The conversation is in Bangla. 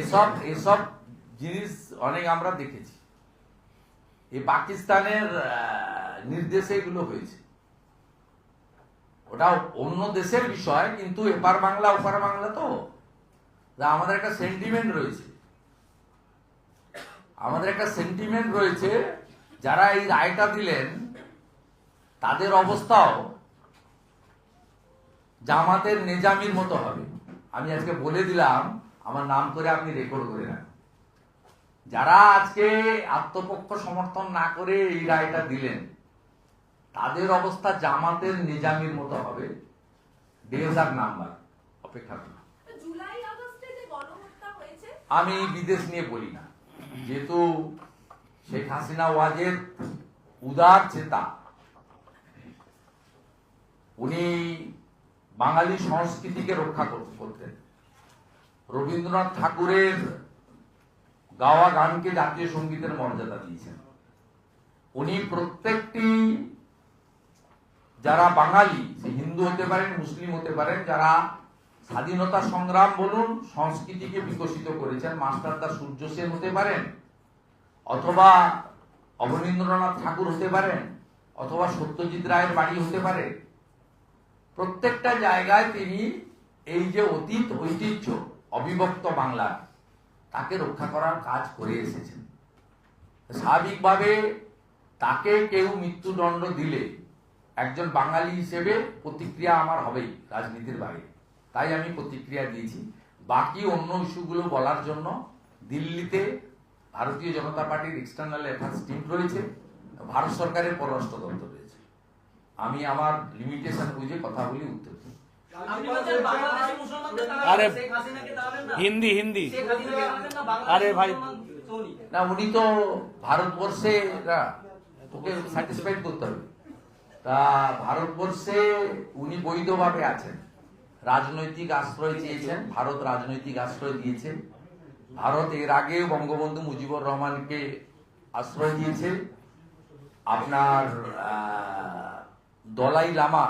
এসব এসব জিনিস অনেক আমরা দেখেছি। এই পাকিস্তানের নির্দেশে এগুলো হয়েছে। ওটা অন্য দেশের বিষয়, কিন্তু এপার বাংলা, ওপার বাংলা তো আমাদের একটা সেন্টিমেন্ট রয়েছে। আমাদের একটা সেন্টিমেন্ট রয়েছে, যারা এই রায়টা দিলেন, তাদের অবস্থাও জামাতের নেজামির মতো হবে। আমি আজকে বলে দিলাম আমার নাম করে আপনি রেকর্ড করে রাখুন যারা আজকে আত্মপক্ষ সমর্থন না করে এই রায়টা দিলেন তাদের অবস্থা জামাতের নিজামির মতো হবে। ডেজ নাম্বার অপেক্ষা করুন। আমি বিদেশ নিয়ে বলি না। যেহেতু শেখ হাসিনা ওয়াজের উদার চেতা উনি বাঙালি সংস্কৃতিকে রক্ষা কর- করতেন। রবীন্দ্রনাথ ঠাকুরের গাওয়া গানকে জাতীয় সঙ্গীতের মর্যাদা দিয়েছেন। উনি প্রত্যেকটি, যারা বাঙালি, সে হিন্দু হতে পারেন, মুসলিম হতে পারেন, যারা স্বাধীনতা সংগ্রাম বলুন, সংস্কৃতিকে বিকশিত করেছেন মাস্টারদা সূর্য সেন হতে পারেন, অথবা অবনীন্দ্রনাথ ঠাকুর হতে পারেন, অথবা সত্যজিৎ রায়ের বাড়ি হতে পারে। প্রত্যেকটা জায়গায় তিনি এই যে অতীত ঐতিহ্য অবিভক্ত বাংলা তাকে রক্ষা করার কাজ করে এসেছেন। স্বাভাবিকভাবে তাকে কেউ মৃত্যুদণ্ড দিলে একজন বাঙালি হিসেবে প্রতিক্রিয়া আমার হবেই রাজনীতির বাইরে। তাই আমি প্রতিক্রিয়া দিয়েছি। বাকি অন্য ইস্যুগুলো বলার জন্য দিল্লিতে ভারতীয় জনতা পার্টির এক্সটার্নাল অ্যাফেয়ার্স টিম রয়েছে ভারত সরকারের পররাষ্ট্র দপ্তর রয়েছে। আমি আমার লিমিটেশন বুঝে কথাগুলি উত্তর আরে, হিন্দি হিন্দি। আরে ভাই। না উনি তো ভারতবর্ষে না তোকে স্যাটিসফাইড করতে হবে। তা ভারতবর্ষে উনি বৈধভাবে আছেন। রাজনৈতিক আশ্রয় চেয়েছেন ভারত রাজনৈতিক আশ্রয় দিয়েছে। ভারত এর আগে বঙ্গবন্ধু মুজিবুর রহমানকে আশ্রয় দিয়েছে। আপনার দলাই লামা